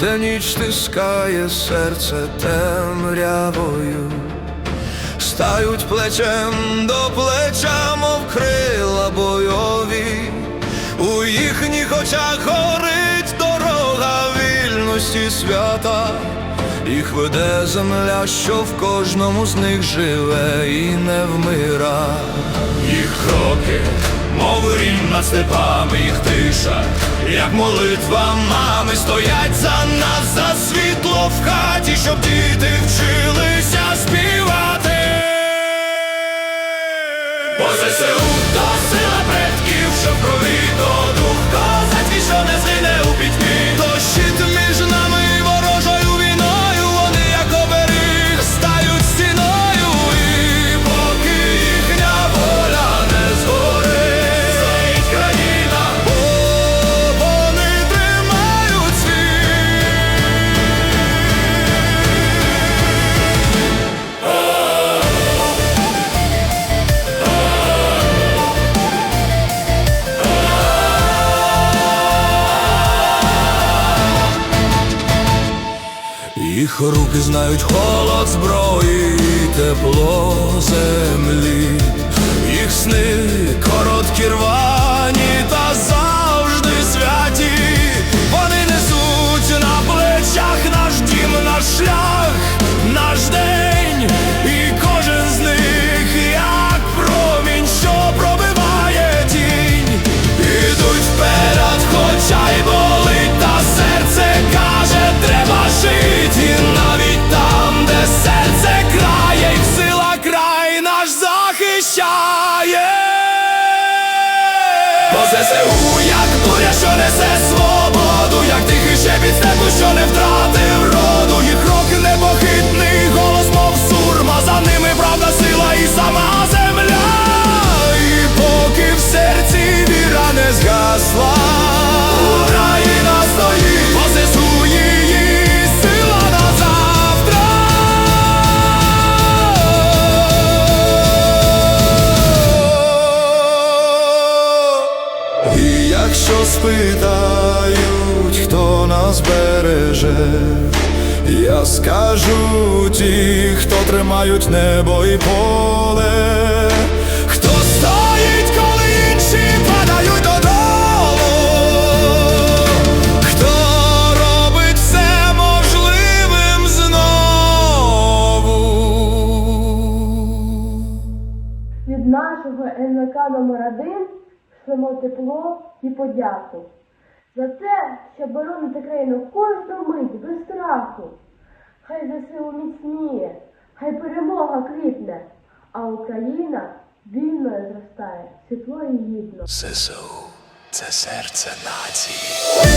де ніч стискає серце темрявою, стають плечем до плеча, мов крила бойові, у їхніх очах горить дорога вільності свята, їх веде земля, що в кожному з них живе і не вмира. Їх кроки, мов рівна степами, їх тиша, як молитва мами, стоять за нас, за світло в хаті, щоб діти вчилися співати. Бо ЗСУ то сила предків, що в Їх руки знають холод зброї, і тепло землі, їх сни короткі рвані Бо ЗСУ, як буря, що несе свободу, як тихий шепіт степу, що не втратив спитають, хто нас береже, я скажу ті, хто тримають небо і поле, хто стоїть, коли падають додолу, хто робить все можливим знову. Від нашого НВК номер 1 шлемо тепло і подяку. За те, що боронити країну кожну мить без страху. Хай ЗСУ міцніє, хай перемога кріпне, а Україна вільною зростає, світло і гідно. ЗСУ – це серце нації.